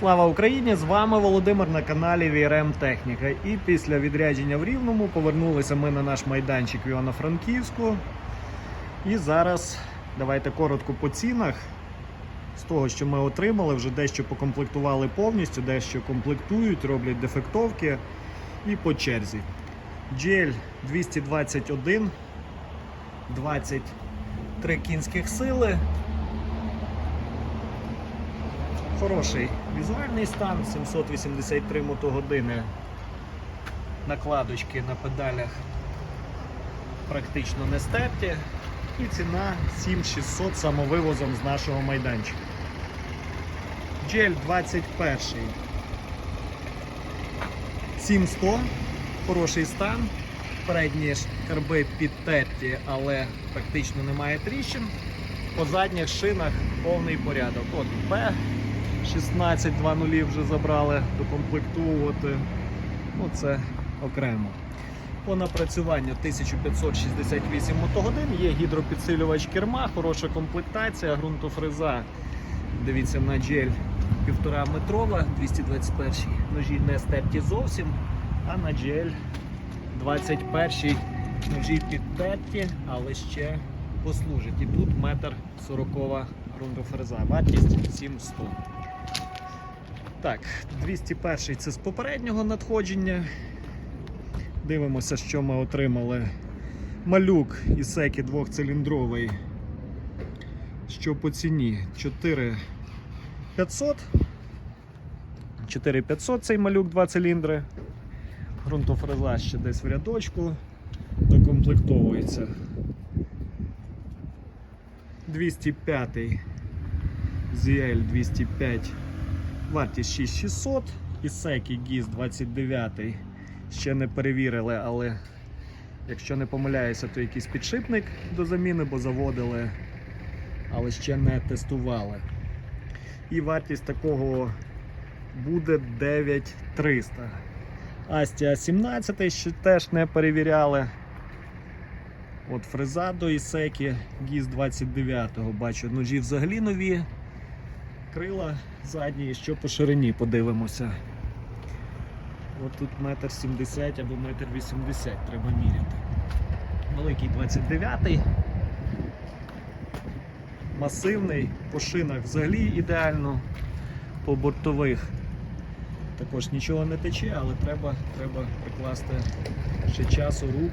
Слава Україні! З вами Володимир на каналі VRM Техніка. І після відрядження в Рівному повернулися ми на наш майданчик в Івано-Франківську. І зараз давайте коротко по цінах. З того, що ми отримали, вже дещо покомплектували повністю, дещо комплектують, роблять дефектовки. І по черзі. GL 221, 23 кінських сили. Хороший візуальний стан, 783 мотогодини. Накладочки на педалях практично не стерті. І ціна 7600 самовивозом з нашого майданчика. GL 21. 7100. Хороший стан. Передні карби підтерті, але практично немає тріщин. По задніх шинах повний порядок. От Б 16-2.0 вже забрали докомплектовувати. Ну, це окремо. По напрацюванню 1568 мотогодин, є гідропідсилювач керма, хороша комплектація, ґрунтофреза. Дивіться на GL 1,5 метрова, 221 ножі не стерті зовсім, а на GL 21 ножі підтерті, але ще послужить. І тут метр 40 ґрунтофреза, вартість 700. Так, 201 це з попереднього надходження. Дивимося, що ми отримали. Малюк Ісекі двохциліндровий. Що по ціні? 4500. 4500 цей малюк 2 циліндри. Грунтофреза ще десь в рядочку. Докомплектовується. 205 ZL 205 Вартість 6600, Ісекі GIS 29 ще не перевірили, але якщо не помиляюся, то якийсь підшипник до заміни, бо заводили, але ще не тестували. І вартість такого буде 9300. Астія 17 ще теж не перевіряли. От фреза до Ісекі GIS 29 бачу, ножі взагалі нові крила задні, що по ширині подивимося. От тут метр 70 або метр 80 треба міряти. Великий 29-й, масивний, по шинах взагалі ідеально, по бортових також нічого не тече, але треба, треба прикласти ще часу рук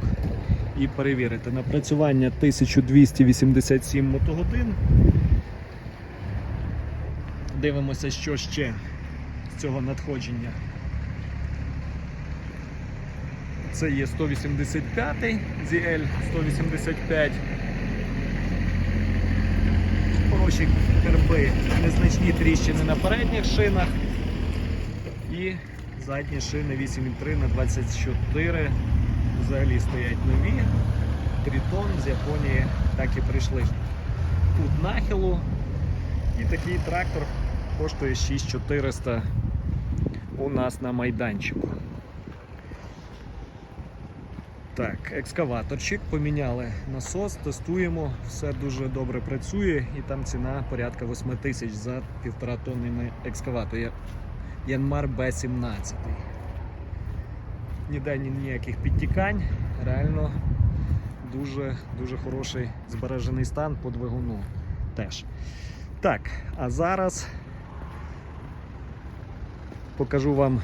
і перевірити. Напрацювання 1287 мотогодин. Дивимося, що ще з цього надходження. Це є 185 ZL 185. Хороші керби, незначні тріщини на передніх шинах. І задні шини 8,3 на 24. Взагалі стоять нові. Тритон з Японії так і прийшли. Тут нахилу. І такий трактор коштує 6400 у нас на майданчику. Так, екскаваторчик поміняли насос, тестуємо, все дуже добре працює і там ціна порядка 8 тисяч за півтора тонни екскаватор. Янмар Б17. Ніде ніяких підтікань, реально дуже, дуже хороший збережений стан по двигуну теж. Так, а зараз покажу вам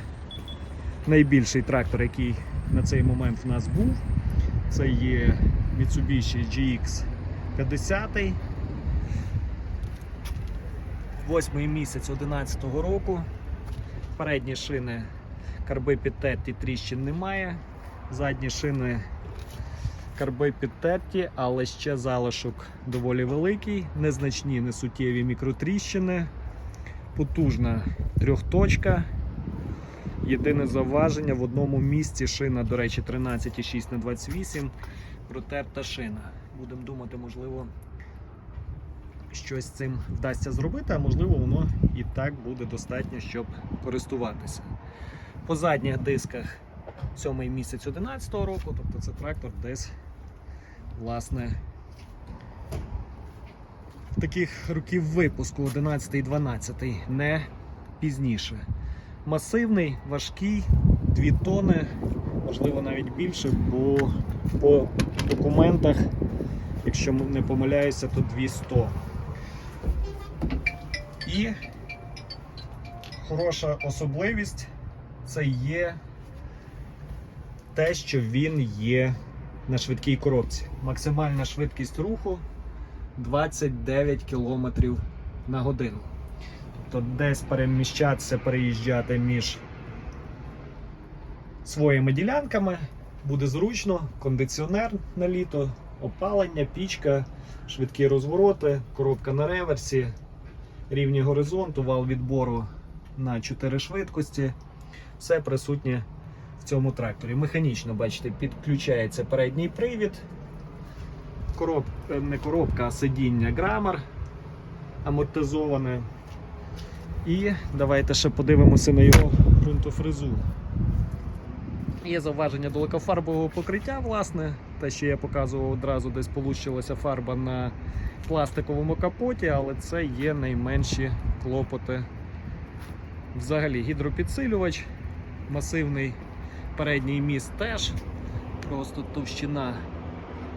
найбільший трактор, який на цей момент в нас був. Це є Mitsubishi GX 50. Восьмий місяць 11 року. Передні шини карби підтерті, тріщин немає. Задні шини карби підтерті, але ще залишок доволі великий, незначні, несуттєві мікротріщини, потужна трьохточка. Єдине зауваження в одному місці шина, до речі, 13,6 на 28 протерта шина. Будемо думати, можливо, щось з цим вдасться зробити, а можливо, воно і так буде достатньо, щоб користуватися. По задніх дисках сьомий місяць 11 року, тобто це трактор десь власне таких років випуску 11 і 12 не пізніше. Масивний, важкий, 2 тони, можливо навіть більше, бо по документах, якщо не помиляюся, то 200. І хороша особливість це є те, що він є на швидкій коробці. Максимальна швидкість руху 29 км на годину. Тобто десь переміщатися, переїжджати між своїми ділянками буде зручно, кондиціонер на літо, опалення, пічка, швидкі розвороти, коробка на реверсі, рівні горизонту, вал відбору на 4 швидкості. Все присутнє в цьому тракторі. Механічно, бачите, підключається передній привід. Короб... Не коробка, а сидіння грамар амортизоване. І давайте ще подивимося на його ґрунтофрезу. Є зауваження до лакофарбового покриття, власне. Те, що я показував одразу, десь получилася фарба на пластиковому капоті, але це є найменші клопоти. Взагалі гідропідсилювач, масивний передній міст теж, просто товщина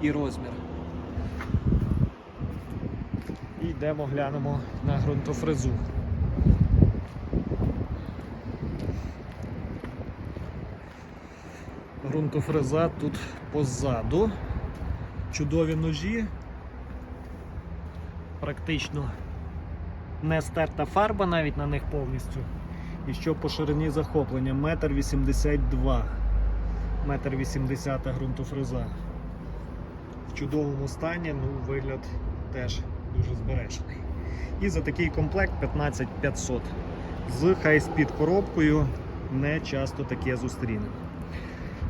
і розмір. І йдемо глянемо на ґрунтофрезу. Ґрунтофреза тут позаду. Чудові ножі. Практично не стерта фарба навіть на них повністю. І що по ширині захоплення? Метр 82. Метр 80 ґрунтофреза. В чудовому стані, ну, вигляд теж дуже збережений. І за такий комплект 15500. З хай-спід коробкою не часто таке зустрінемо.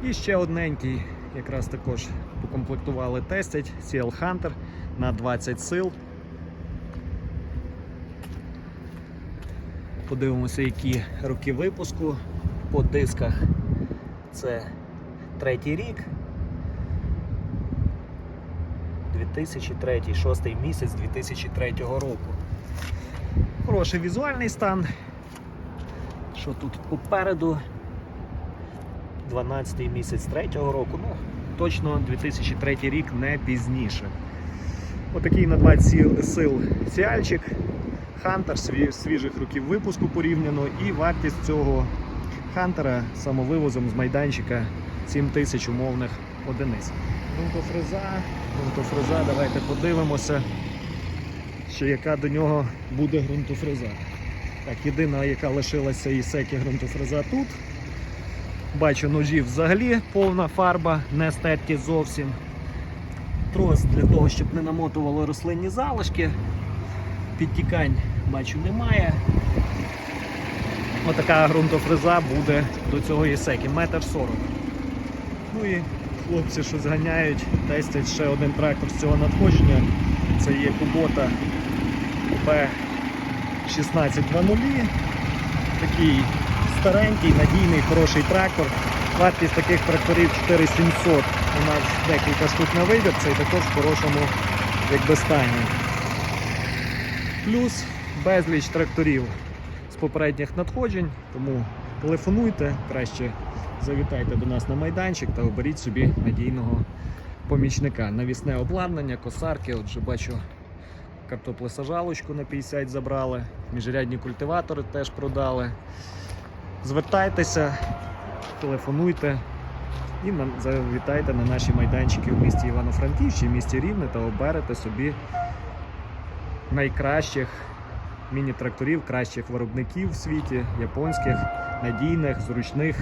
І ще одненький, якраз також покомплектували тестять CL Hunter на 20 сил. Подивимося, які роки випуску по дисках. Це третій рік. 2003, шостий місяць 2003 року. Хороший візуальний стан. Що тут попереду? 12 місяць 3-го року, ну точно 2003 рік не пізніше. Отакий на 20 сил сіальчик, Хантер свіжих років випуску порівняно, і вартість цього Хантера самовивозом з майданчика 7 тисяч умовних одиниць. Грунтофреза, грунтофреза, давайте подивимося, що яка до нього буде ґрунтофреза. Так, єдина, яка лишилася із секі ґрунтофреза тут. Бачу ножів взагалі повна фарба, не стерті зовсім. Трос для того, щоб не намотували рослинні залишки. Підтікань бачу немає. Отака ґрунтофреза буде до цього єсеки, метр сорок. Ну і хлопці, що зганяють, тестять ще один трактор з цього надходження. Це є Кубота P1620. Такий старенький, надійний, хороший трактор. Вартість таких тракторів 4700. У нас декілька штук на вибір, цей також в хорошому якби, стані. Плюс безліч тракторів з попередніх надходжень, тому телефонуйте, краще завітайте до нас на майданчик та оберіть собі надійного помічника. Навісне обладнання, косарки, отже бачу картоплесажалочку на 50 забрали, міжрядні культиватори теж продали. Звертайтеся, телефонуйте і завітайте на наші майданчики в місті Івано-Франківськ, в місті Рівне та оберете собі найкращих міні-тракторів, кращих виробників в світі, японських, надійних, зручних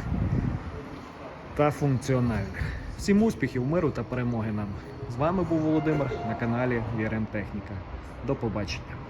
та функціональних. Всім успіхів, миру та перемоги нам! З вами був Володимир на каналі VRM Техніка. До побачення.